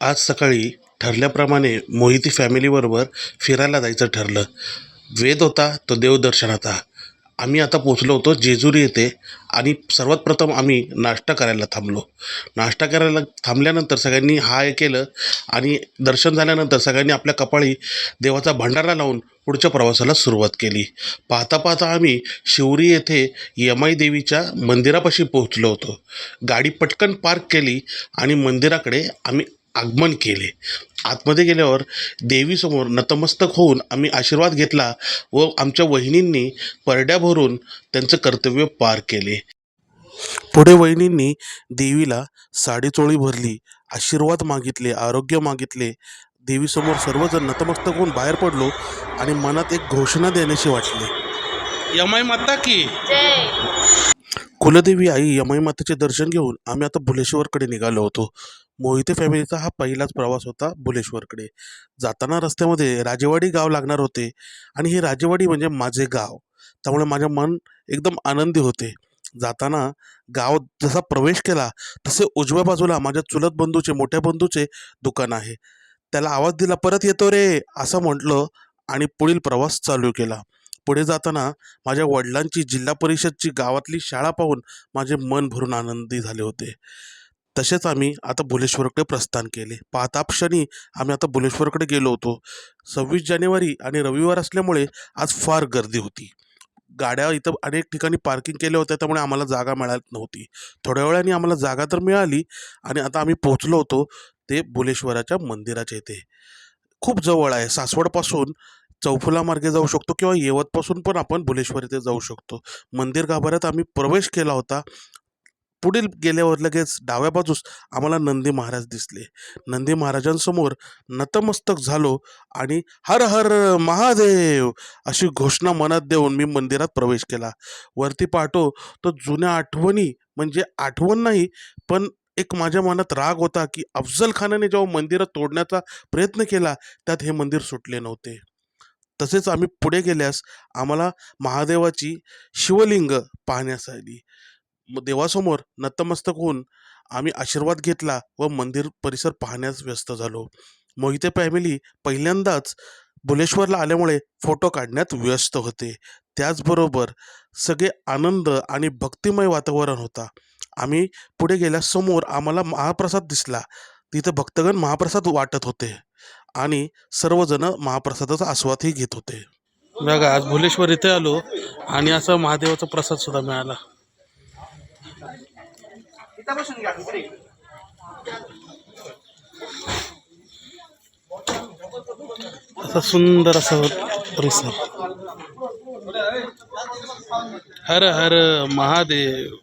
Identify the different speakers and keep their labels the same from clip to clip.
Speaker 1: आज सकाळी ठरल्याप्रमाणे मोहिती फॅमिलीबरोबर फिरायला जायचं ठरलं. वेद होता तो देवदर्शनाचा आम्ही आता पोचलो होतो जेजुरी येथे आणि सर्वात प्रथम आम्ही नाश्ता करायला थांबलो. नाश्ता करायला थांबल्यानंतर सगळ्यांनी हाय केलं आणि दर्शन झाल्यानंतर सगळ्यांनी आपल्या कपाळी देवाचा भंडारा लावून पुढच्या प्रवासाला सुरुवात केली. पाहता पाहता आम्ही शिवरी येथे यमाई देवीच्या मंदिरापाशी पोहोचलो होतो. गाडी पटकन पार्क केली आणि मंदिराकडे आम्ही आगमन केले. आतमध्ये गेल्यावर देवीसमोर नतमस्तक होऊन आम्ही आशीर्वाद घेतला व आमच्या वहिनींनी परड्या भरून त्यांचं कर्तव्य पार केले. पुढे वहिनींनी देवीला साडीचोळी भरली आशीर्वाद मागितले आरोग्य मागितले. देवीसमोर सर्वजण नतमस्तक होऊन बाहेर पडलो आणि मनात एक घोषणा देण्याशी वाटली. यमाई माता की?
Speaker 2: जय.
Speaker 1: कुलदेवी आई यमाई मातेचे दर्शन घेऊन आम्ही आता भुलेश्वरकडे निघालो होतो. मोहिते फॅमिलीचा हा पहिलाच प्रवास होता भुलेश्वरकडे जाताना रस्त्यामध्ये राजेवाडी गाव लागणार होते आणि हे राजेवाडी म्हणजे माझे गाव. त्यामुळे माझे मन एकदम आनंदी होते. जाताना गाव जसा प्रवेश केला तसे उजव्या बाजूला माझ्या चुलत बंधूचे मोठ्या बंधूचे दुकान आहे. त्याला आवाज दिला परत येतो रे असं म्हटलं आणि पुढील प्रवास चालू केला. पुढे जाताना माझ्या वडिलांची जिल्हा परिषदची गावातली शाळा पाहून माझे मन भरून आनंदी झाले होते. तसेच आम्ही आता भुलेश्वरकडे प्रस्थान केले. पाहता क्षणी आम्ही आता भुलेश्वरकडे गेलो होतो. सव्वीस जानेवारी आणि रविवार असल्यामुळे आज फार गर्दी होती. गाड्या इथं अनेक ठिकाणी पार्किंग केल्या होत्या त्यामुळे आम्हाला जागा मिळत नव्हती. थोड्या वेळाने आम्हाला जागा तर मिळाली आणि आता आम्ही पोहोचलो होतो ते भुलेश्वराच्या मंदिराच्या इथे. खूप जवळ आहे. सासवडपासून चौफुला मार्गे जाऊ शकतो किंवा येवतपासून पण आपण भुलेश्वर इथे जाऊ शकतो. मंदिर गाभाऱ्यात आम्ही प्रवेश केला होता. पुढील गेल्यावर लगेच डाव्या बाजूस आम्हाला नंदी महाराज दिसले. नंदी महाराजांसमोर नतमस्तक झालो आणि हर हर महादेव अशी घोषणा मनात देऊन मी मंदिरात प्रवेश केला. वरती पाहतो तर जुन्या आठवणी म्हणजे आठवण नाही पण एक माझ्या मनात राग होता की अफजल खानाने जेव्हा मंदिरात तोडण्याचा प्रयत्न केला त्यात हे मंदिर सुटले नव्हते. तसेच आम्ही पुढे गेल्यास आम्हाला महादेवाची शिवलिंग पाहण्यास आली देवासमोर नतमस्तक होऊन आम्ही आशीर्वाद घेतला व मंदिर परिसर पाहण्यास व्यस्त झालो. मोहिते फॅमिली पहिल्यांदाच भुलेश्वरला आल्यामुळे फोटो काढण्यात व्यस्त होते. त्याचबरोबर सगळे आनंद आणि भक्तिमय वातावरण होता. आम्ही पुढे गेल्यासमोर आम्हाला महाप्रसाद दिसला. तिथं भक्तगण महाप्रसाद वाटत होते. आणि सर्वजण महाप्रसादाचा आस्वादही घेत होते. बघा आज भुलेश्वर इथे आलो आणि असं महादेवाचा प्रसाद सुद्धा मिळाला. असा सुंदर असा परिसर. हर हर महादेव.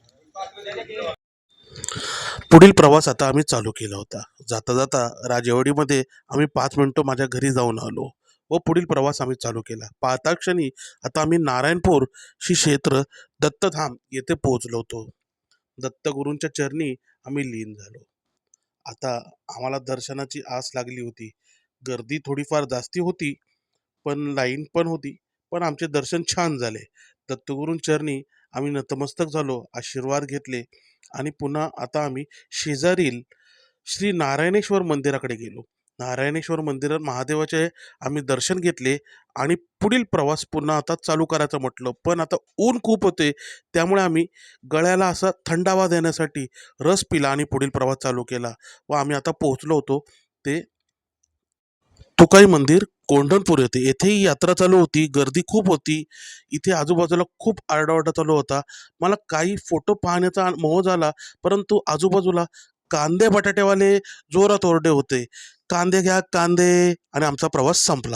Speaker 1: पुढील प्रवास आता आम्ही चालू केला होता. जाता जाता राजेवाडीमध्ये आम्ही पाच मिनटं माझ्या घरी जाऊन आलो व पुढील प्रवास आम्ही चालू केला. पाहता क्षणी आता आम्ही नारायणपूर श्री क्षेत्र दत्तधाम येथे पोहोचलो होतो. दत्तगुरूंच्या चरणी आम्ही लीन झालो. आता आम्हाला दर्शनाची आस लागली होती. गर्दी थोडीफार जास्ती होती पण लाईन पण होती पण आमचे दर्शन छान झाले. दत्तगुरूंचरणी आम्ही नतमस्तक झालो आशीर्वाद घेतले आणि पुन्हा आता आम्ही शेजारील श्री नारायणेश्वर मंदिराकडे गेलो. नारायणेश्वर मंदिरात महादेवाचे आम्ही दर्शन घेतले आणि पुढील प्रवास पुन्हा आता चालू करायचं म्हटलं. पण आता ऊन खूप होते त्यामुळे आम्ही गळ्याला असा थंडावा देण्यासाठी रस पिला आणि पुढील प्रवास चालू केला व आम्ही आता पोहोचलो होतो ते तुकाई मंदिर कोंढणपूर येथे येथेही यात्रा चालू होती. गर्दी खूप होती. इथे आजूबाजूला खूप आरडाओरडा चालू होता. मला काही फोटो पाहण्याचा मोह झाला परंतु आजूबाजूला कांदे बटाटेवाले जोरात ओरडे होते. कांदे घ्या कांदे. आणि आमचा प्रवास संपला.